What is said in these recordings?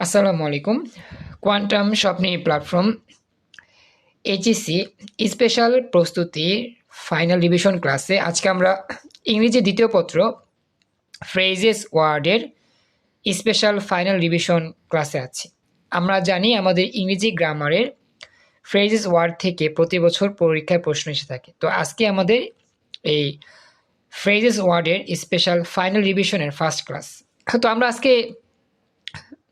আসসালামু আলাইকুম quantum Swapni platform HSC special প্রস্তুতি ফাইনাল রিভিশন ক্লাসে আজকে আমরা ইংরেজি দ্বিতীয় পত্র ফ্রেজেস ওয়ার্ডের স্পেশাল ফাইনাল রিভিশন ক্লাসে আছি। আমরা জানি আমাদের ইংরেজি গ্রামারের ফ্রেজেস ওয়ার্ড থেকে প্রতি বছর পরীক্ষায় প্রশ্ন এসে থাকে। তো আজকে আমাদের এই ফ্রেজেস ওয়ার্ডের স্পেশাল ফাইনাল রিভিশনের ফার্স্ট ক্লাস তো আমরা আজকে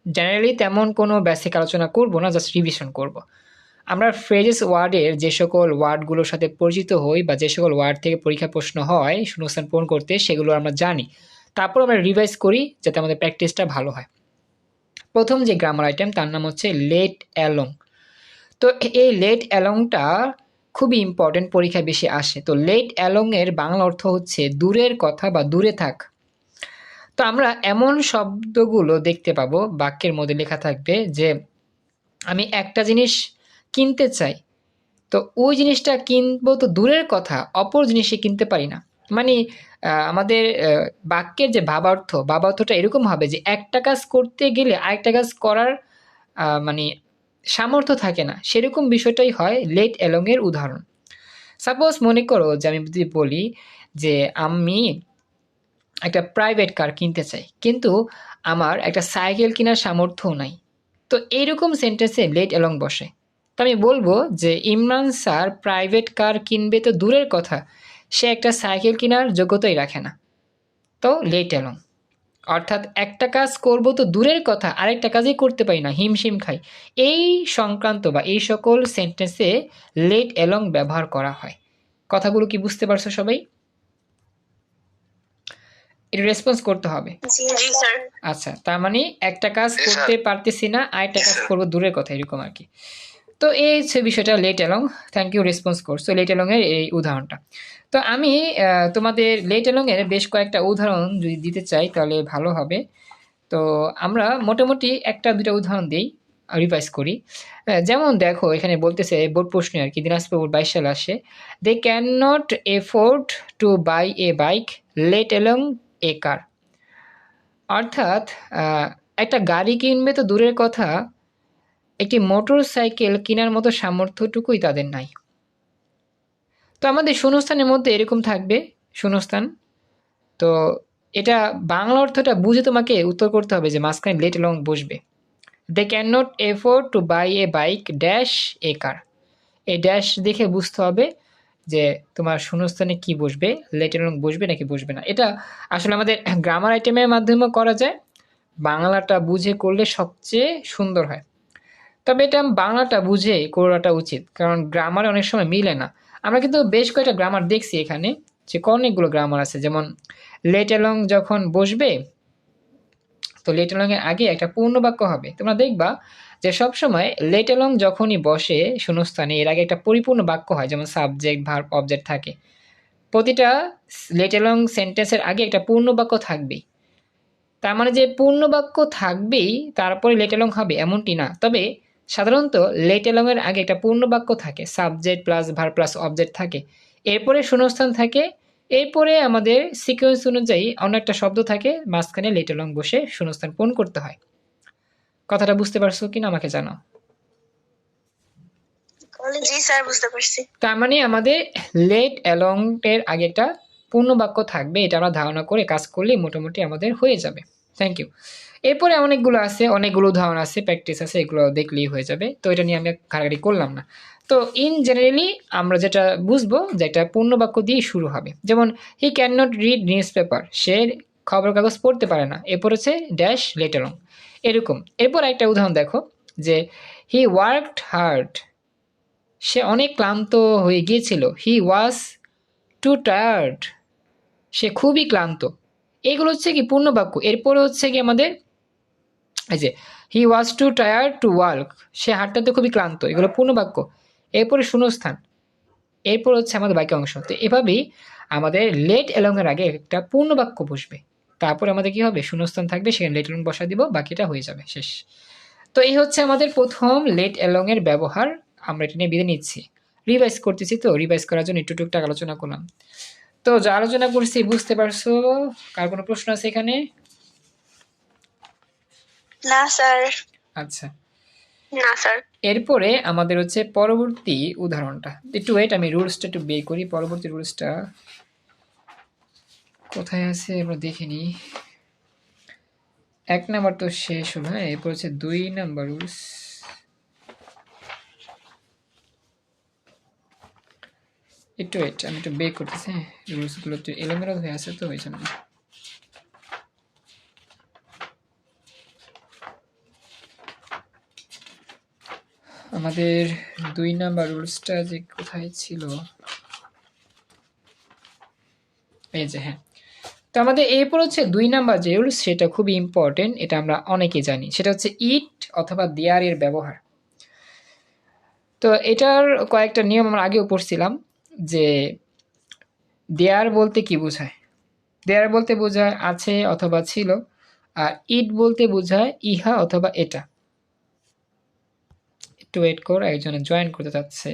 জেনারেলি তেমন কোনো বেসিক আলোচনা করব না জাস্ট রিভিশন করব। আমরা ফ্রেজেস ওয়ার্ডের যে সকল ওয়ার্ডগুলোর সাথে পরিচিত হই বা যে সকল ওয়ার্ড থেকে পরীক্ষা প্রশ্ন হয় শূন্যস্থান পূরণ করতে, সেগুলো আমরা জানি। তারপর আমরা রিভাইজ করি, যাতে আমাদের প্র্যাকটিসটা ভালো হয়। প্রথম যে গ্রামার আইটেম তার নাম হচ্ছে লেট অ্যালং তো এই লেট অ্যালংটা খুবই ইম্পর্টেন্ট পরীক্ষায় বেশি আসে। তো লেট অ্যালংয়ের বাংলা অর্থ হচ্ছে দূরের কথা বা দূরে থাক। তো আমরা এমন শব্দগুলো দেখতে পাবো, বাক্যের মধ্যে লেখা থাকবে যে, আমি একটা জিনিস কিনতে চাই, তো ওই জিনিসটা কিনবো তো দূরের কথা, অপর জিনিসে কিনতে পারি না। মানে আমাদের বাক্যের যে ভাবার্থ ভাবার্থটা এরকম হবে যে, একটা কাজ করতে গেলে আরেকটা কাজ করার মানে সামর্থ্য থাকে না। সেরকম বিষয়টাই হয় লেট অ্যালংয়ের উদাহরণ। সাপোজ মনে করো যে, আমি যদি বলি যে, আমি একটা প্রাইভেট কার কিনতে চাই। কিন্তু আমার একটা সাইকেল কেনার সামর্থ্যও নাই। তো এইরকম সেন্টেন্সে লেট অ্যালং বসে। তো আমি বলব যে ইমরান স্যার প্রাইভেট কার কিনবে তো দূরের কথা। সে একটা সাইকেল কেনার যোগ্যতাই রাখে না। তো লেট অ্যালং অর্থাৎ একটা কাজ করব তো দূরের কথা, আরেকটা কাজই করতে পারি না, হিমশিম খাই। এই সংক্রান্ত বা এই সকল সেন্টেন্সে লেট অ্যালং ব্যবহার করা হয়। কথাগুলো কি বুঝতে পারছ সবাই? এটা রেসপন্স করতে হবে। স্যার আচ্ছা তার মানে একটা কাজ করতে পারতেছি না আরেকটা কাজ। করব দূরের কথা এরকম আর কি। তো এই হচ্ছে বিষয়টা let along thank you response করছ লেট অ্যালং এর এই উদাহরণটা। তো আমি তোমাদের লেট অ্যালং এর বেশ কয়েকটা উদাহরণ যদি দিতে চাই তাহলে ভালো হবে। তো আমরা মোটামুটি একটা দুটা উদাহরণ দিই রিভাইজ করি। যেমন দেখো এখানে বলতেছে বোর্ড প্রশ্ন আর কি দিনাজপুর বোর্ড বাইশ সালে আসে। They can not afford to buy a bike let along a car অর্থাৎ একটা গাড়ি কিনবে তো দূরের কথা, একটি মোটর সাইকেল কেনার মতো সামর্থ্যটুকুই তাদের নাই। তো আমাদের শূন্যস্থানের মধ্যে এরকম থাকবে, শূন্যস্থান। তো এটা বাংলা অর্থটা বুঝে তোমাকে উত্তর করতে হবে যে মাঝখানে লেট লং বসবে। They can not afford to buy a bike dash a car এই ড্যাশ দেখে বুঝতে হবে যে তোমার শূন্যস্থানে কি বসবে? লেটার লং বসবে নাকি বসবে না? এটা আসলে আমাদের গ্রামার আইটেমের মাধ্যমে করা যায়। বাংলাটা বুঝে করলে সবচেয়ে সুন্দর হয়। তবে এটা বাংলাটা বুঝে করাটা উচিত, কারণ গ্রামারে অনেক সময় মিলে না। আমরা কিন্তু বেশ কয়েকটা গ্রামার দেখছি এখানে, যে অনেকগুলো গ্রামার আছে। যেমন লেট অ্যালং যখন বসবে তো লেট অ্যালং এর আগে একটা পূর্ণ বাক্য হবে। তোমরা দেখবা যে সবসময় লেট অ্যালং যখনই বসে শূন্যস্থানে, এর আগে একটা পরিপূর্ণ বাক্য হয়, যেমন সাবজেক্ট ভার্ব অবজেক্ট থাকে। প্রতিটা লেট অ্যালং সেন্টেন্সের আগে একটা পূর্ণ বাক্য থাকবেই। তার মানে যে পূর্ণ বাক্য থাকবেই, তারপরে লেট অ্যালং হবে এমনটি না। তবে সাধারণত লেট অ্যালং এর আগে একটা পূর্ণ বাক্য থাকে subject plus verb plus object থাকে। এরপরে শূন্যস্থান থাকে এরপরে আমাদের সিকোয়েন্স অনুযায়ী অন্য একটা শব্দ থাকে মাঝখানে লেট অ্যালং বসে শূন্যস্থান পূরণ করতে হয়। কথাটা বুঝতে পারছ কিনা আমাকে জানাও। জি স্যার বুঝতে পারছি। তার মানে আমাদের লেট অ্যালং এর আগে একটা পূর্ণ বাক্য থাকবে এটা আমরা ধারণা করে কাজ করলে মোটামুটি আমাদের হয়ে যাবে। থ্যাংক ইউ এরপরে অনেকগুলো আছে অনেকগুলো উদাহরণ আছে প্র্যাকটিস আছে এগুলো দেখলেই হয়ে যাবে। তো এটা নিয়ে আমি ঘাড়াঘাড়ি করলাম না। তো ইন জেনারেলি আমরা যেটা বুঝব যে একটা পূর্ণ বাক্য দিয়ে শুরু হবে। যেমন he can not read news paper সে খবর কাগজ পড়তে পারে না এরপর হচ্ছে ড্যাশ লেটারং এরকম। এরপর একটা উদাহরণ দেখো, যে হি ওয়ার্কড হার্ড সে অনেক ক্লান্ত হয়ে গিয়েছিল। হি ওয়াজ টু টায়ার্ড সে খুবই ক্লান্ত। এগুলো হচ্ছে কি পূর্ণবাক্য। এরপরে হচ্ছে কি আমাদের, এই যে he was too tired to work সে হাঁটতে খুবই ক্লান্ত। এগুলো পূর্ণবাক্য। এরপরে শূন্যস্থান। এরপর হচ্ছে আমাদের বাক্য অংশ। তো এভাবেই আমাদের লেট এলংয়ের আগে একটা পূর্ণবাক্য বসবে। তারপরে আমাদের কি হবে? শূন্যস্থান থাকবে সেখানে লেট এলং বসা দিব বাকিটা হয়ে যাবে শেষ। তো এই হচ্ছে আমাদের প্রথম লেট এলং এর ব্যবহার। আমরা এটা নিয়ে বিদায় নিচ্ছি। রিভাইজ করতেছি তো রিভাইজ করার জন্য একটু টুকটাক আলোচনা করলাম। তো যা আলোচনা করছি বুঝতে পারছ? কার কোনো প্রশ্ন আছে এখানে? না স্যার। আচ্ছা। এরপরে আমাদের হচ্ছে পরবর্তী উদাহরণটা। একটু ওয়েট আমি রুলসটা একটু বে করি। পরবর্তী রুলসটা কোথায় আছে? আমরা দেখে নিই এক নাম্বার তো শেষ হলো হ্যাঁ? এরপর হচ্ছে দুই নাম্বার রুলস একটু ওয়েট আমি একটু বে করতেছি হ্যাঁ? রুলসগুলো একটু এলোমেলো হয়ে আছে তো, ওই জন্য। আমাদের দুই নাম্বার রুলসটা যে কোথায় ছিল? এই যে হ্যাঁ। তো আমাদের এরপর হচ্ছে দুই নাম্বার যে রুলস, সেটা খুবই ইম্পর্টেন্ট এটা আমরা অনেকে জানি। সেটা হচ্ছে ইট অথবা দেয়ারের ব্যবহার। তো এটার কয়েকটা নিয়ম আমরা আগেও পড়ছিলাম যে দেয়ার বলতে কি বোঝায়? দেয়ার বলতে বোঝায় আছে অথবা ছিল, আর ইট বলতে বোঝায় ইহা অথবা এটা। একটু ওয়েট কর, একজনে জয়েন করতে চাচ্ছে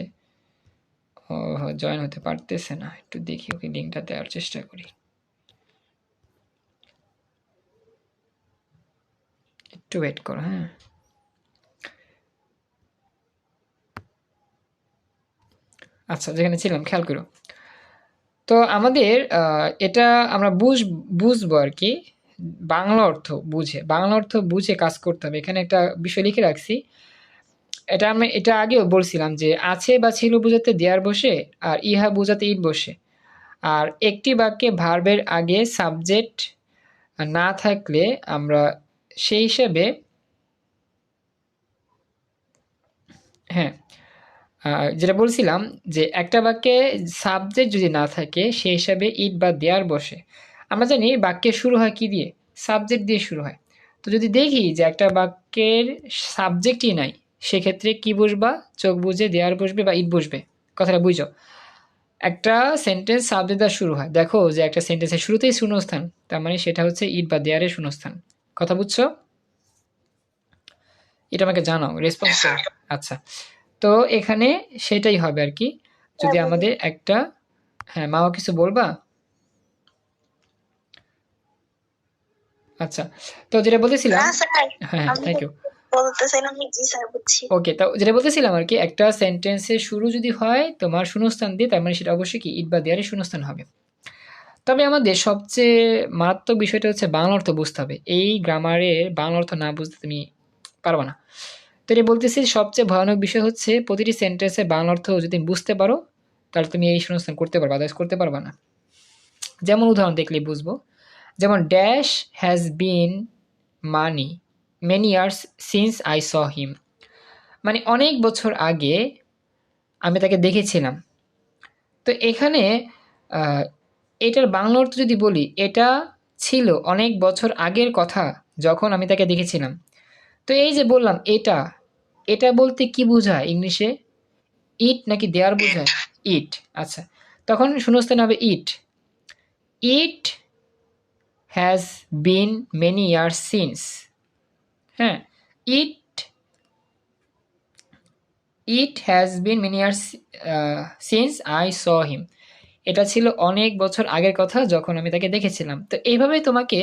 ও জয়েন হতে পারতেছে না। একটু দেখি ওকে লিঙ্কটা দেওয়ার চেষ্টা করি। একটু ওয়েট করো হ্যাঁ। আচ্ছা যেখানে ছিলাম, খেয়াল করো। তো আমাদের এটা আমরা বুঝ, বুঝব আর কি। বাংলা অর্থ বুঝে। বাংলা অর্থ বুঝে কাজ করতে হবে। এখানে একটা বিষয় লিখে রাখছি। এটা আমি, এটা আগেও বলছিলাম যে আছে বা ছিল বোঝাতে দেয়ার বসে আর ইহা বোঝাতে ইট বসে। আর একটি বাক্যে ভার্বের আগে সাবজেক্ট না থাকলে আমরা সেই হিসাবে হ্যাঁ যেটা বলছিলাম যে একটা বাক্যে সাবজেক্ট যদি না থাকে সেই হিসাবে ইট বা দেয়ার বসে। আমরা জানি বাক্যে শুরু হয় কি দিয়ে? সাবজেক্ট দিয়ে শুরু হয়। তো যদি দেখি যে একটা বাক্যের সাবজেক্টই নাই সেক্ষেত্রে কি বসবা চোখ বুঝে দেয়ার বসবে বা ইট বসবে? কথাটা বুঝো। একটা সেন্টেন্স সাবজেক্ট দ্বারা শুরু হয়। দেখো যে একটা সেন্টেন্সের শুরুতেই শূন্যস্থান। তার মানে সেটা হচ্ছে ইট বা দেয়ারের শূন্যস্থান। কথা বুঝছ? এটা আমাকে জানাও। রেসপন্স আচ্ছা। তো এখানে সেটাই হবে আর কি। যদি আমাদের একটা হ্যাঁ মাও কিছু বলবা? আচ্ছা। তো যেটা বলতেছিলাম হ্যাঁ থ্যাংক ইউ ওকে তো যেটা বলতেছিলাম আর কি, একটা সেন্টেন্সের শুরু যদি হয়, তোমার শূন্যস্থান দিয়ে, তার মানে সেটা অবশ্যই কি, ইট বা দেয়ারের শূন্যস্থান হবে। তবে আমাদের সবচেয়ে মারাত্মক বিষয়টা হচ্ছে বাংলা অর্থ বুঝতে হবে। এই গ্রামারের বাংলা অর্থ না বুঝতে তুমি পারবে না। তো এটা বলতেছি, সবচেয়ে ভয়ানক বিষয় হচ্ছে, প্রতিটি সেন্টেন্সে বাংলা অর্থ যদি বুঝতে পারো, তাহলে তুমি এই শূন্যস্থান করতে পারবে, আদার্স করতে পারবে না। যেমন উদাহরণ দেখলে বুঝব, যেমন dash has been many many years since I saw him মানে অনেক বছর আগে আমি তাকে দেখেছিলাম। তো এখানে এটার বাংলা অর্থ যদি বলি, এটা ছিল অনেক বছর আগের কথা যখন আমি তাকে দেখেছিলাম। তো এই যে বললাম, এটা এটা বলতে কি বোঝায় ইংলিশে? ইট নাকি দেয়ার বোঝায়? ইট আচ্ছা। তখন শূন্যস্থান হবে it. It has been many years since হ্যাঁ it it has been many years since I saw him এটা ছিল অনেক বছর আগের কথা যখন আমি তাকে দেখেছিলাম। তো এইভাবেই তোমাকে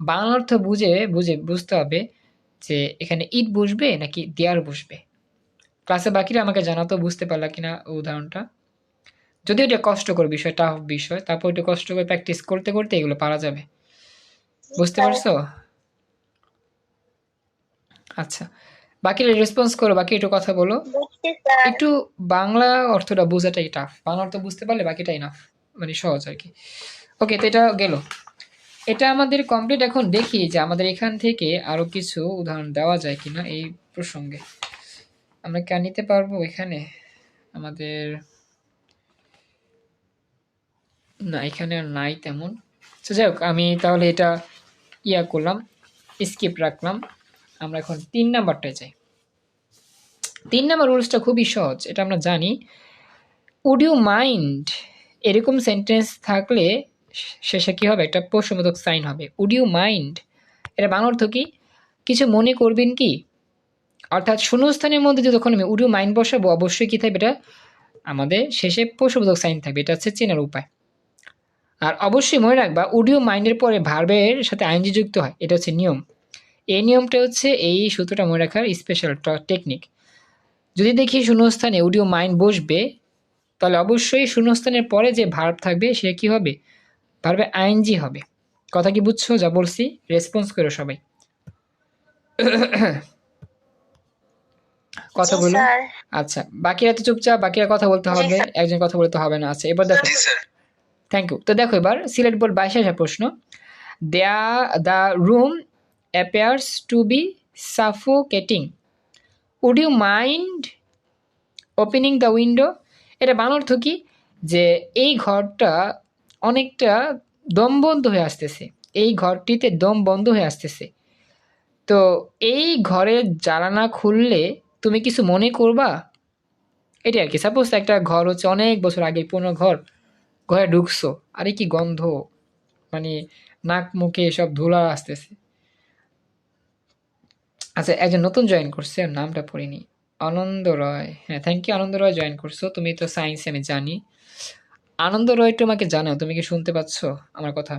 বাংলা অর্থ বুঝে বুঝে বুঝতে হবে যে এখানে ইট বসবে নাকি দেয়ার বসবে। ক্লাসে বাকিরা আমাকে জানাতো বুঝতে পারলা কিনা উদাহরণটা। যদিও এটা কষ্টকর বিষয় টাফ বিষয় তারপর একটু কষ্ট করে প্র্যাকটিস করতে করতে এগুলো পারা যাবে। বুঝতে পারছ? আচ্ছা বাকিরা রেসপন্স করো বাকি একটু কথা বলো। একটু বাংলা অর্থটা বোঝাটাই টাফ বাংলা অর্থ বুঝতে পারলে বাকিটাই না মানে সহজ আর কি। ওকে তো এটা গেল। এটা আমাদের কমপ্লিট এখন দেখি যে আমাদের এখান থেকে আরও কিছু উদাহরণ দেওয়া যায় কিনা এই প্রসঙ্গে। আমরা কি আর নিতে পারব এখানে? আমাদের না এখানে আর নাই তেমন। তো যাই হোক আমি তাহলে এটা ইয়া করলাম স্কিপ রাখলাম। আমরা এখন তিন নাম্বারটায় যাই। তিন নাম্বার রুলসটা খুবই সহজ, এটা আমরা জানি। উড ইউ মাইন্ড এরকম সেন্টেন্স থাকলে শেষে কী হবে? একটা প্রশ্নবোধক সাইন হবে। উড ইউ মাইন্ড এটা বাংলা অর্থ কি? কিছু মনে করবেন কি? অর্থাৎ শূন্যস্থানের মধ্যে যখন আমি উড ইউ মাইন্ড বসাবো, অবশ্যই কী থাকবে? এটা আমাদের শেষে প্রশ্নবোধক সাইন থাকবে। এটা হচ্ছে চেনার উপায়। আর অবশ্যই মনে রাখবা উড ইউ মাইন্ডের পরে ভার্বের সাথে আইনজি যুক্ত হয়। এটা হচ্ছে নিয়ম। এই নিয়মটা হচ্ছে এই সূত্রটা মনে রাখার স্পেশাল টেকনিক যদি দেখি শূন্যস্থানে উডিও মাইন্ড বসবে তাহলে অবশ্যই শূন্যস্থানের পরে যে ভার্ব থাকবে সে কি হবে? ভার্বে আইএনজি হবে। কথা কি বুঝছ? যা বলছি রেসপন্স করো সবাই। কথা বলো আচ্ছা বাকিরা তো চুপচাপ বাকিরা কথা বলতে হবে একজন কথা বলতে হবে না আচ্ছা এবার দেখো। থ্যাংক ইউ তো দেখো এবার সিলেট বোর্ড বাইশে আসা প্রশ্ন। দেয়া the room appears to be suffocating would you mind opening the window এটা অর্থ কি? যে এই ঘরটা অনেকটা দম বন্ধ হয়ে আসতেছে। এই ঘরটিতে দম বন্ধ হয়ে আসতেছে। তো এই ঘরের জানালা খুললে তুমি কিছু মনে করবা? এটাই আর কি। সাপোজ একটা ঘর হচ্ছে অনেক বছর আগে পুরনো ঘর, ঘরে ঢুকছো, আরে কি গন্ধ মানে নাক মুখে সব ধুলা আসতেছে। আচ্ছা একজন নতুন জয়েন করছে নামটা পড়িনি। আনন্দ রয় হ্যাঁ thank you Anand Roy join করছ। তুমি তো সায়েন্সে আমি জানি। আনন্দ রয় তোমাকে জানাও তুমি কি শুনতে পাচ্ছ আমার কথা?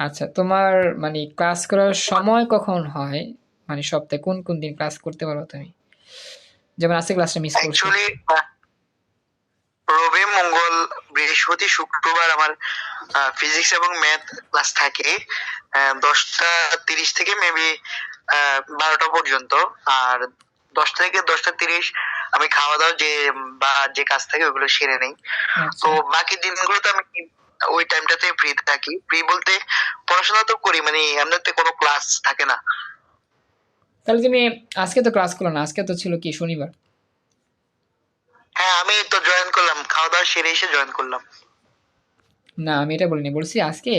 আচ্ছা তোমার মানে ক্লাস করার সময় কখন হয়? মানে সপ্তাহে কোন কোন দিন ক্লাস করতে পারো তুমি? যেমন আজকে ক্লাসটা মিস করছ। রবি মঙ্গল বৃহস্পতি শুক্রবার আমার ফিজিক্স এবং ম্যাথ ক্লাস থাকে দশটা তিরিশ থেকে মেবি বারোটা পর্যন্ত। আর দশটা থেকে দশটা তিরিশ আমি খাওয়া দাওয়া যে বা যে কাজ থাকে ওগুলো সেরে নেই। আচ্ছা। তো বাকি দিনগুলোতে আমি ওই টাইমটাতে ফ্রি থাকি। ফ্রি বলতে পড়াশোনা তো করি মানে এমনিতে কোনো ক্লাস থাকে না। তাহলে তুমি আজকে তো ক্লাস করল না আজকে তো ছিল কি শনিবার? হ্যাঁ আমি তো জয়েন করলাম। খাওয়া দাওয়া সেরে এসে জয়েন করলাম। না আমি এটা বলিনি। বলছি আজকে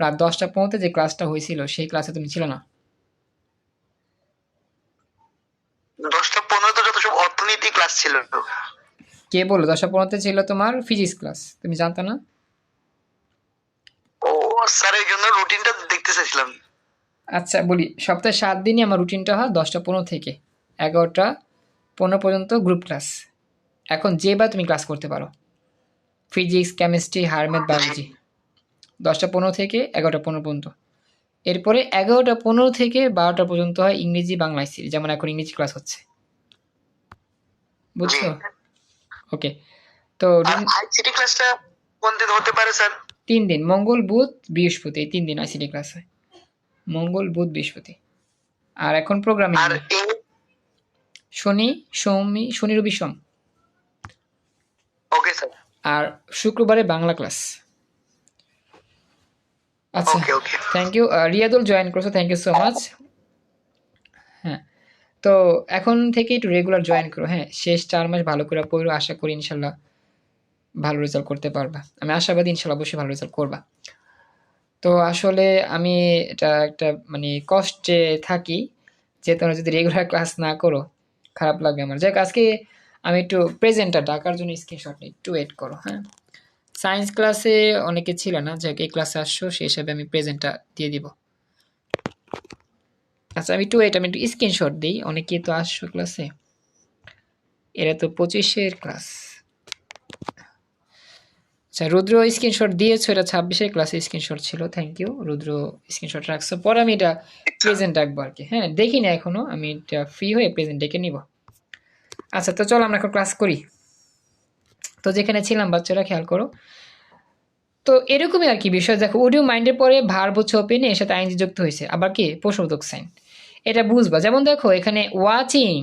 রাত দশটা পৌঁতে যে ক্লাসটা হয়েছিল সেই ক্লাসে তুমি ছিল না? দশটা পনেরো তো যত সব অর্থনীতি ক্লাস ছিল। কে বলল? দশটা পনেরোতে ছিল তোমার ফিজিক্স ক্লাস তুমি জানতো না? ও স্যার এই জন্য রুটিনটা দেখতে চাইছিলাম। আচ্ছা বলি সপ্তাহে সাত দিনই আমার রুটিনটা হয় দশটা পনেরো থেকে। এগারোটা পনেরো পর্যন্ত গ্রুপ ক্লাস এখন যে বা তুমি ক্লাস করতে পারো। ফিজিক্স কেমিস্ট্রি হারম্যাথ বায়োলজি দশটা পনেরো থেকে এগারোটা পনেরো পর্যন্ত। এরপরে এগারোটা পনেরো থেকে বারোটা পর্যন্ত হয় ইংরেজি বাংলা আইসিটি যেমন এখন ইংরেজি ক্লাস হচ্ছে। বুঝছ? ওকে তো আর আইসিটি ক্লাসটা কোন দিন হতে পারে স্যার? তিন দিন মঙ্গল বুধ বৃহস্পতি এই তিন দিন আইসিটি ক্লাস হয়। মঙ্গল বুধ বৃহস্পতি। আর এখন প্রোগ্রামিং শনি সোমি শনি রবি সোম। ওকে স্যার আর শুক্রবারে বাংলা ক্লাস। আচ্ছা থ্যাংক ইউ রিয়াদুল জয়েন করছ থ্যাংক ইউ সো মাচ হ্যাঁ তো এখন থেকে একটু রেগুলার জয়েন করো হ্যাঁ শেষ চার মাস ভালো করে পড়ো আশা করি ইনশাল্লাহ ভালো রেজাল্ট করতে পারবা। আমি আশাবাদী ইনশাল্লাহ অবশ্যই ভালো রেজাল্ট করবা। তো আসলে আমি এটা একটা মানে কষ্টে থাকি যে তোমরা যদি রেগুলার ক্লাস না করো খারাপ লাগবে আমার। যাক আজকে আমি একটু প্রেজেন্টটা ডাকার জন্য স্ক্রিনশট নিই? একটু ওয়েট করো হ্যাঁ? সায়েন্স ক্লাসে অনেকে ছিল না, যাক, এই ক্লাসে আসছো, সেই হিসাবে আমি প্রেজেন্টটা দিয়ে দিব। আচ্ছা আমি একটু ওয়েট আমি একটু স্ক্রিনশট দিই, অনেকেই তো আসছো ক্লাসে এরা তো পঁচিশের ক্লাস আচ্ছা রুদ্র স্ক্রিনশট দিয়েছ, এটা ছাব্বিশের ক্লাসে স্ক্রিনশট ছিল থ্যাংক ইউ রুদ্র স্ক্রিনশট রাখছো, পরে আমি এটা প্রেজেন্ট রাখব আর কি হ্যাঁ? দেখি না এখনও, আমি এটা ফ্রি হয়ে প্রেজেন্ট ডেকে নিব। আচ্ছা তো চলো আমরা এখন ক্লাস করি। তো যেখানে ছিলাম, বাচ্চারা খেয়াল করো। তো এরকমই আর কি বিষয়। দেখো অডিও মাইন্ডের পরে ভার্ব হচ্ছে ওপেনে এর সাথে আইনজি যুক্ত হয়েছে। আবার কি? প্রশ্নবোধক সাইন এটা বুঝবা। যেমন দেখো, এখানে ওয়াচিং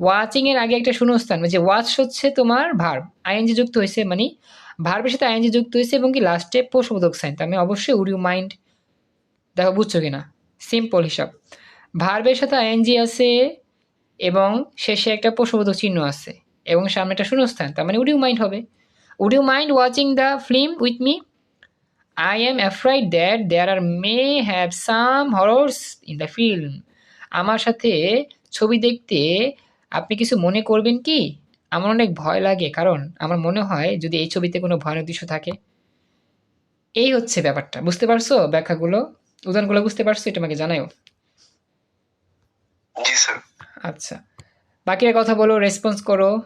ওয়াচিং এর আগে একটা শূন্যস্থান যে ওয়াচ হচ্ছে তোমার ভার্ব আইএনজি যুক্ত হয়েছে মানে ভার্বের সাথে আইএনজি যুক্ত হয়েছে এবং কি লাস্টে প্রশ্নবোধক সাইন তার মানে অবশ্যই উডিও মাইন্ড দেখো, বুঝছ কিনা? সিম্পল হিসাব। ভার্বের সাথে আইএনজি আছে এবং শেষে একটা প্রশ্নবোধক চিহ্ন আছে এবং সামনে একটা শূন্যস্থান, তার মানে উড ইউ মাইন্ড হবে? Would you mind watching the film with me I am afraid that there are may have some horrors in the film আমার সাথে ছবি দেখতে আপনি কিছু মনে করবেন কি? আমার অনেক ভয় লাগে, কারণ আমার মনে হয় যদি এই ছবিতে কোনো ভয়ানক দৃশ্য থাকে। এই হচ্ছে ব্যাপারটা, বুঝতে পারছ ব্যাখ্যাগুলো? উদাহরণগুলো বুঝতে পারছ? এটা আমাকে জানাও জি, স্যার। আচ্ছা। বাকিরা কথা বলো রেসপন্স করো।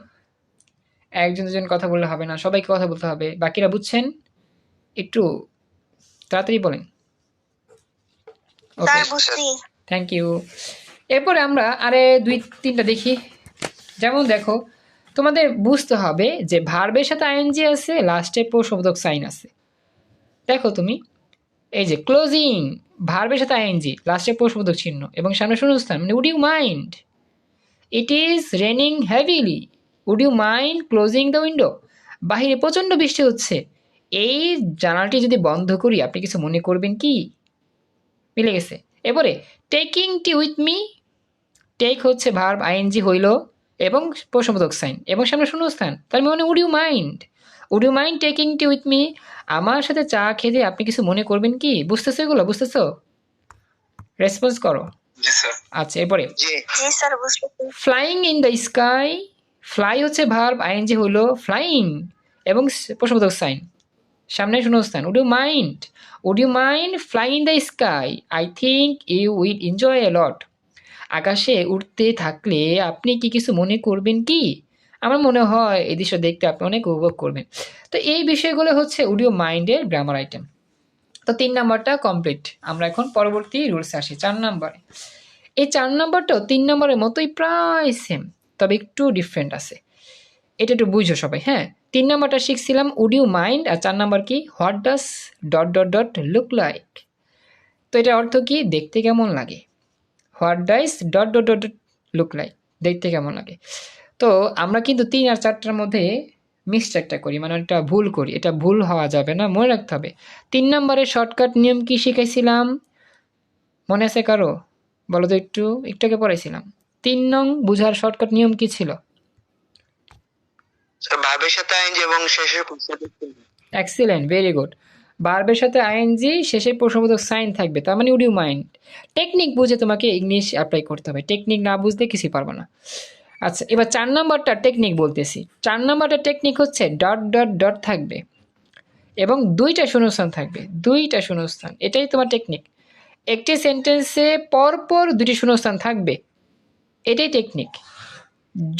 একজন দুজন কথা বললে হবে না সবাইকে কথা বলতে হবে। বাকিরা বুঝছেন? একটু তাড়াতাড়ি বলেন। থ্যাংক ইউ এরপরে আমরা আরে দুই তিনটা দেখি। যেমন দেখো তোমাদের বুঝতে হবে যে ভার্বের সাথে আইএনজি আছে লাস্টে প্রশব্দক সাইন আছে। দেখো তুমি এই যে ক্লোজিং ভার্বের সাথে আইএনজি লাস্টে প্রশব্দক চিহ্ন এবং সামনে শূন্যস্থান মানে would you mind it is raining heavily would you mind closing the window বাহিরে প্রচণ্ড বৃষ্টি হচ্ছে। এই জানালাটি যদি বন্ধ করি, আপনি কিছু মনে করবেন কি? মিলে গেছে। এবারে taking tea with me take হচ্ছে ভার্ব আইএনজি হইল এবং প্রশ্নবোধক সাইন এবং সামনে শূন্যস্থান। তার মানে would you mind would you mind taking tea with me আমার সাথে চা খেতে আপনি কিছু মনে করবেন কি? বুঝতেছো এগুলো? বুঝতেছো? রেসপন্স করো। আচ্ছা এরপরে। Flying in the sky fly হচ্ছে ভার্ব আইএনজি হলো ফ্লাইং এবং প্রশ্নবোধক সাইন সামনে শূন্যস্থান would you mind would you mind fly in the sky I think you will enjoy a lot আকাশে উঠতে থাকলে আপনি কি কিছু মনে করবেন কি? আমার মনে হয় এই দৃশ্য দেখতে আপনি অনেক উপভোগ করবেন। তো এই বিষয়গুলো হচ্ছে উডিও মাইন্ডের গ্রামার আইটেম তো তিন নাম্বারটা কমপ্লিট আমরা এখন পরবর্তী রুলসে আসি, চার নাম্বারে। এই চার নাম্বারটাও তিন নম্বরের মতোই প্রায় সেম তবে একটু ডিফারেন্ট আছে। এটা একটু বুঝো সবাই হ্যাঁ? তিন নাম্বারটা শিখছিলাম উড ইউ মাইন্ড আর চার নাম্বার কি? What does dot dot dot look like তো এটার অর্থ কি? দেখতে কেমন লাগে। What does dot dot dot look like দেখতে কেমন লাগে। তো আমরা কিন্তু তিন আর চারটার মধ্যে মিস্টেকটা করি মানে একটা ভুল করি। এটা ভুল হওয়া যাবে না মনে রাখতে হবে। তিন নম্বরের শর্টকাট নিয়ম কি শিখাইছিলাম? মনে আছে কারও? বলো তো একটু একটু আগে পড়াইছিলাম। তিন নং বুঝার শর্টকাট নিয়ম কি ছিল? স্যার ভাবের সাথে আইনজি এবং শেষে এক্সিলেন্ট ভেরি গুড বার্বের সাথে আইএনজি শেষে প্রশ্নবোধক সাইন থাকবে তার মানে উড ইউ মাইন্ড টেকনিক বুঝে তোমাকে ইংলিশ অ্যাপ্লাই করতে হবে। টেকনিক না বুঝতে কিছুই পারব না। আচ্ছা এবার চার নাম্বারটা টেকনিক বলতেছি। চার নম্বরটা টেকনিক হচ্ছে ডট ডট ডট থাকবে এবং দুইটা শূন্যস্থান থাকবে। দুইটা শূন্যস্থান, এটাই তোমার টেকনিক একটি সেন্টেন্সে পরপর দুটি শূন্যস্থান থাকবে, এটাই টেকনিক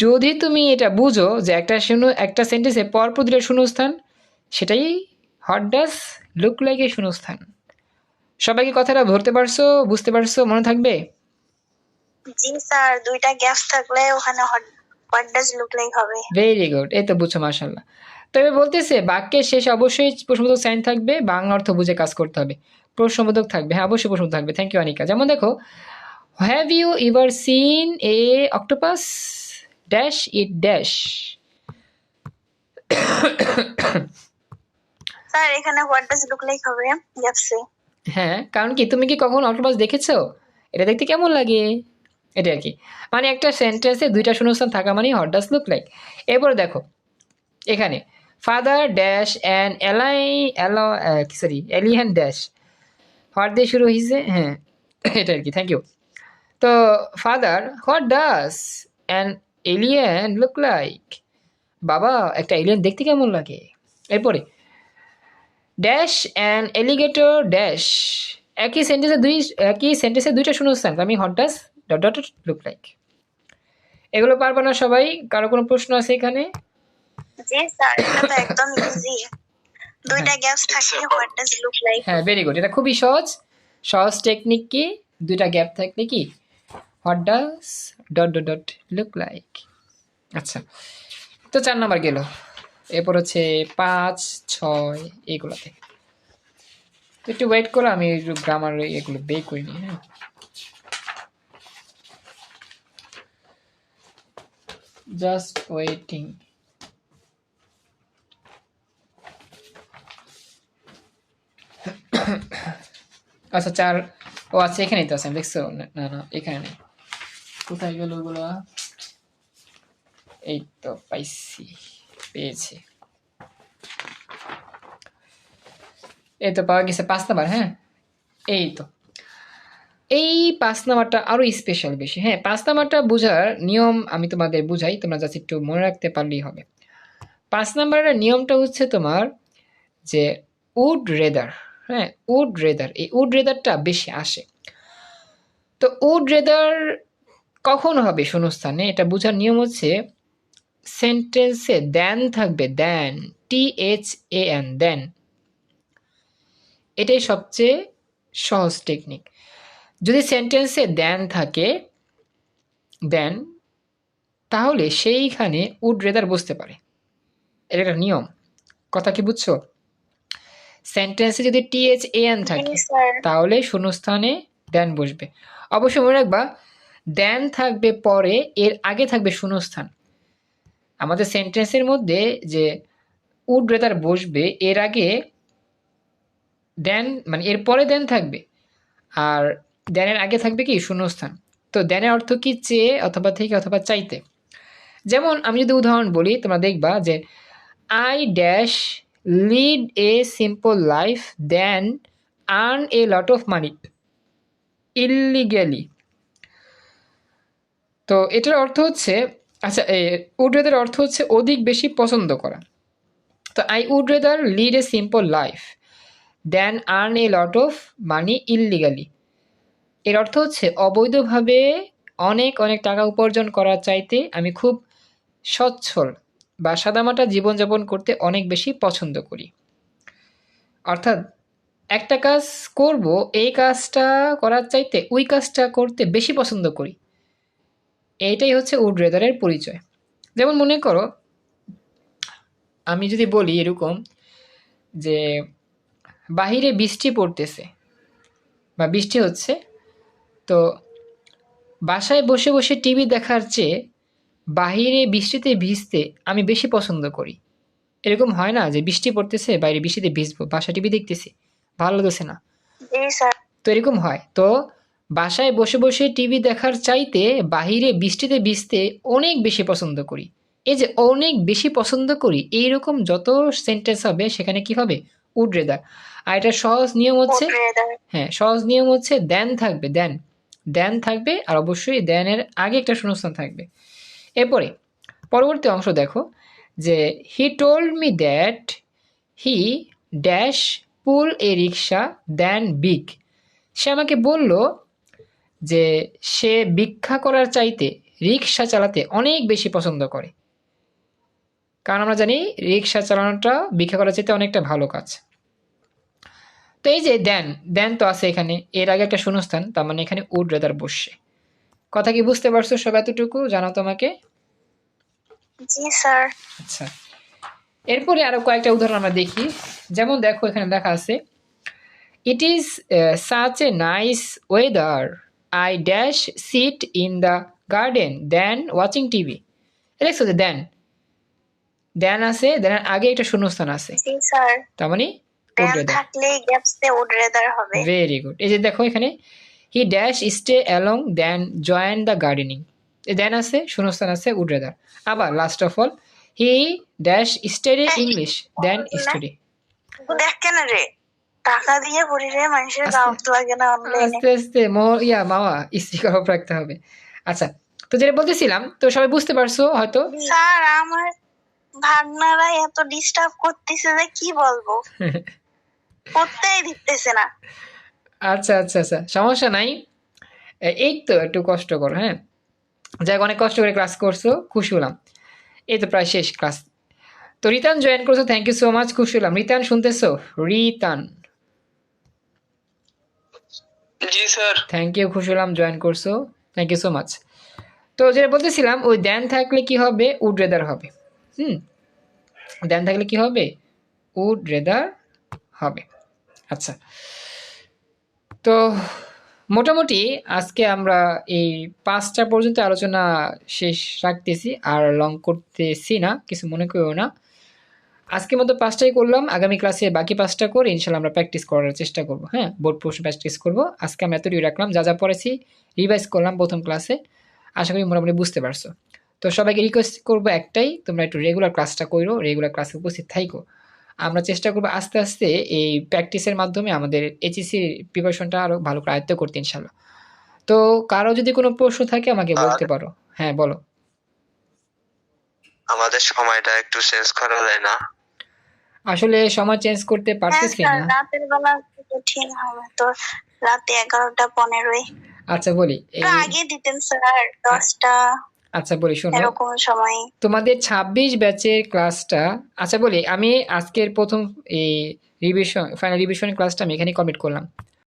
যদি তুমি এটা বুঝো যে একটা শূন্য, একটা সেন্টেন্সে পরপর দুটো শূন্যস্থান, সেটাই হট ডাস লুক লাইক এ শূন্যস্থান। সবাইকে কথাটা ধরতে পারছ, বুঝতে পারছ, মনে থাকবে? জি স্যার দুইটা গ্যাপস থাকলে ওখানে হোয়াট ডাজ লুক লাইক হবে। ভেরি গুড এই তো বুঝছ মার্শাল্লাহ তবে বলতেছে বাক্যের শেষে অবশ্যই প্রশ্নবোধক সাইন থাকবে বাংলা অর্থ বুঝে কাজ করতে হবে। প্রশ্নবোধক থাকবে হ্যাঁ অবশ্যই প্রশ্ন থাকবে। থ্যাংক ইউ অনিকা যেমন দেখো have you ever seen a octopus dash it dash sir এখানে হোয়াট ডাজ লুক লাইক হবে গ্যাপসে হ্যাঁ কারণ কি তুমি কি কখন অক্টোপাস দেখেছ? এটা দেখতে কেমন লাগে? এটা আর কি। মানে একটা সেন্টেন্সে দুইটা শূন্যস্থান থাকা মানে হট ডাস লুক লাইক এরপরে দেখো, এখানে ফাদার ড্যাশ অ্যান্ড এলাই অ্যালো সরি এলিয়ান ড্যাশ হট দিয়ে শুরু হয়েছে হ্যাঁ এটা আর কি থ্যাংক ইউ তো father what does and alien look like বাবা, একটা এলিয়ান দেখতে কেমন লাগে? এরপরে ড্যাশ অ্যান্ড এলিগেটর ড্যাশ একই সেন্টেন্সে দুই, একই সেন্টেন্সে দুইটা শূন্যস্থান আমি what does dot dot look like এগুলো পারব না সবাই। কারও কোনো প্রশ্ন আছে এখানে? জি স্যার এটা তো একদম ইজি দুইটা গ্যাপস থাকলে হোয়াট ডাজ লুক লাইক হ্যাঁ ভেরি গুড এটা খুবই সহজ। সহজ টেকনিক কি? দুইটা গ্যাপ থাকলে কি? What does dot dot dot look like আচ্ছা তো চার নাম্বার গেল। এরপর হচ্ছে পাঁচ ছয় এগুলোতে। একটু ওয়েট করো আমি গ্রামার এগুলো বে করিনি হ্যাঁ। জাস্ট ওয়েটিং আচ্ছা চার ও আচ্ছা এখানেই তো আছে দেখছ না না, এখানে নেই। কোথায় গেল ওগুলো? এই তো পাইছি পেয়েছি। এই তো পাওয়া গেছে পাঁচ নাম্বার হ্যাঁ? এই তো। এই পাঁচ নাম্বারটা আরও স্পেশাল বেশি। হ্যাঁ পাঁচ নাম্বারটা বোঝার নিয়ম আমি তোমাদের বুঝাই, তোমরা জাস্ট একটু মনে রাখতে পারলেই হবে। পাঁচ নাম্বারের নিয়মটা হচ্ছে তোমার যে উড রেদার হ্যাঁ উড রেদার এই উড রেদারটা বেশি আসে। তো উড রেদার কখন হবে শূন্যস্থানে? এটা বোঝার নিয়ম হচ্ছে সেন্টেন্সে দেন থাকবে দেন টি এইচ এ এন দেন এটাই সবচেয়ে সহজ টেকনিক যদি সেন্টেন্সে দেন থাকে দেন তাহলে সেইখানে উড রেদার বসতে পারে। এটা একটা নিয়ম। কথা কি বুঝছ? সেন্টেন্সে যদি টিএইচ এ এন থাকে তাহলে শূন্যস্থানে দেন বসবে। অবশ্যই মনে রাখবা দেন থাকবে পরে এর আগে থাকবে শূন্যস্থান। আমাদের সেন্টেন্সের মধ্যে যে উড রেদার বসবে এর আগে দেন মানে এর পরে দেন থাকবে। আর দেনের আগে থাকবে কি? শূন্যস্থান। তো দেনের অর্থ কি? চেয়ে অথবা থেকে অথবা চাইতে। যেমন আমি যদি উদাহরণ বলি, তোমরা দেখবা যে I dash lead a simple life than earn a lot of money illegally তো এটার অর্থ হচ্ছে আচ্ছা উড রেদার অর্থ হচ্ছে অধিক বেশি পছন্দ করা। তো I would rather lead a simple life than earn a lot of money illegally এর অর্থ হচ্ছে অবৈধভাবে অনেক অনেক টাকা উপার্জন করার চাইতে আমি খুব সচ্ছল বা সাদামাটা জীবনযাপন করতে অনেক বেশি পছন্দ করি। অর্থাৎ একটা কাজ করব, এই কাজটা করার চাইতে ওই কাজটা করতে বেশি পছন্দ করি। এইটাই হচ্ছে উড রেদারের পরিচয়। যেমন মনে করো, আমি যদি বলি এরকম যে বাহিরে বৃষ্টি পড়তেছে বা বৃষ্টি হচ্ছে তো বাসায় বসে বসে টিভি দেখার চেয়ে বাহিরে বৃষ্টিতে ভিজতে আমি বেশি পছন্দ করি। এরকম হয় না যে বৃষ্টি পড়তেছে বাইরে বৃষ্টিতে ভিজবো বাসা টিভি দেখতেছি ভালো লাগতেছে না। তো এরকম হয়। তো বাসায় বসে বসে টিভি দেখার চাইতে বাহিরে বৃষ্টিতে ভিজতে অনেক বেশি পছন্দ করি। এই যে অনেক বেশি পছন্দ করি এইরকম যত সেন্টেন্স হবে সেখানে কি হবে? Would rather. আর এটা সহজ নিয়ম হচ্ছে হ্যাঁ সহজ নিয়ম হচ্ছে দেন থাকবে দেন। দেন থাকবে আর অবশ্যই দেনের আগে একটা শূন্যস্থান থাকবে। এরপরে, পরবর্তী অংশ দেখো, যে he told me that he dash pull a rickshaw than beg সে আমাকে বলল যে সে ভিক্ষা করার চাইতে রিক্সা চালাতে অনেক বেশি পছন্দ করে। কারণ আমরা জানি রিক্সা চালানোটা, ভিক্ষা করার চাইতে অনেকটা ভালো কাজ। তো এই যে দেন দেন তো আছে এখানে এর আগে একটা শূন্যস্থান তার মানে এখানে উড রেদার বসছে। কথা কি বুঝতে পারছ সব এতটুকু? জানো তোমাকে? জি স্যার। আচ্ছা। এরপরে আরও কয়েকটা উদাহরণ আমরা দেখি। যেমন দেখো এখানে লেখা আছে it is such a nice weather I dash sit in the garden than watching TV দেখছ যে দেন। দেন আছে দেন আগে একটা শূন্যস্থান আছে। তার মানে উড রেদার থাকলে গ্যাপসে উড রেদার হবে। ভেরি গুড এই যে দেখো এখানে he dash stay along than join the gardening than আছে শূন্যস্থান আছে উড রেদার আবার last of all he dash study English than study দেখ কেন রে? টাকা দিয়ে পড়ি রে মানুষের আস্তে- লাগে না অনলাইনে আস্তে আস্তে মো ইয়া মামা স্পিকার অফ রাখতে হবে। আচ্ছা তো যেটা বলতেছিলাম তো সবাই বুঝতে পারছ হয়তো? স্যার আমার ভাগনারা এত ডিস্টার্ব করতেছে যে কি বলব? করতেই দিতেছে না। আচ্ছা আচ্ছা আচ্ছা সমস্যা নাই। এই তো একটু কষ্ট করো হ্যাঁ? যাই হোক, অনেক কষ্ট করে ক্লাস করছ খুশি হলাম। এই তো প্রায় শেষ ক্লাস তো রিতান জয়েন করছ থ্যাংক ইউ সো মাচ খুশি হলাম। রিতান শুনতেছো? রিতান। জি স্যার। থ্যাংক ইউ খুশি হলাম জয়েন করছ। থ্যাংক ইউ সো মাচ তো যেটা বলতেছিলাম ওই দেন থাকলে কি হবে? উড রেদার হবে। হুম? দেন থাকলে কি হবে? উড রেদার হবে। আচ্ছা। তো মোটামুটি আজকে আমরা এই পাঁচটা পর্যন্ত আলোচনা শেষ রাখতেছি, আর লং করতেছি না, কিছু মনে করিও না। আজকের মতো পাঁচটাই করলাম, আগামী ক্লাসে বাকি পাঁচটা করে ইনশাল্লাহ আমরা প্র্যাকটিস করার চেষ্টা করব হ্যাঁ? বোর্ড প্রশ্ন প্র্যাকটিস করব। আজকে আমরা এতটুকু রাখলাম, যা যা পড়েছি রিভাইজ করলাম প্রথম ক্লাসে আশা করি মোটামুটি বুঝতে পারছ। তো সবাইকে রিকোয়েস্ট করব একটাই, তোমরা একটু রেগুলার ক্লাসটা করো রেগুলার ক্লাসে উপস্থিত থাইকো। আমরা চেষ্টা করব আস্তে আস্তে এই প্র্যাকটিসের মাধ্যমে আমাদের এইচএসসির প্রিপারেশনটা আরও ভালো করে আয়ত্ত করতে ইনশাল্লাহ তো কারও যদি কোনো প্রশ্ন থাকে আমাকে বলতে পারো। হ্যাঁ বলো। আমাদের সময়টা একটু চেঞ্জ করা যায় না। আসলে সময় চেঞ্জ করতে হ্যাঁ পারতেছি না। রাতের বেলা ঠিক হবে তো। রাতে এগারোটা পনেরোই। আচ্ছা বলি। আগে দিতেন স্যার দশটা। আচ্ছা বলি শোনো। এরকম সময়। তোমাদের ছাব্বিশ ব্যাচের ক্লাসটা আচ্ছা বলি আমি আজকের প্রথম এই রিভিশন ফাইনাল রিভিশন ক্লাসটা আমি এখানে কমপ্লিট করলাম।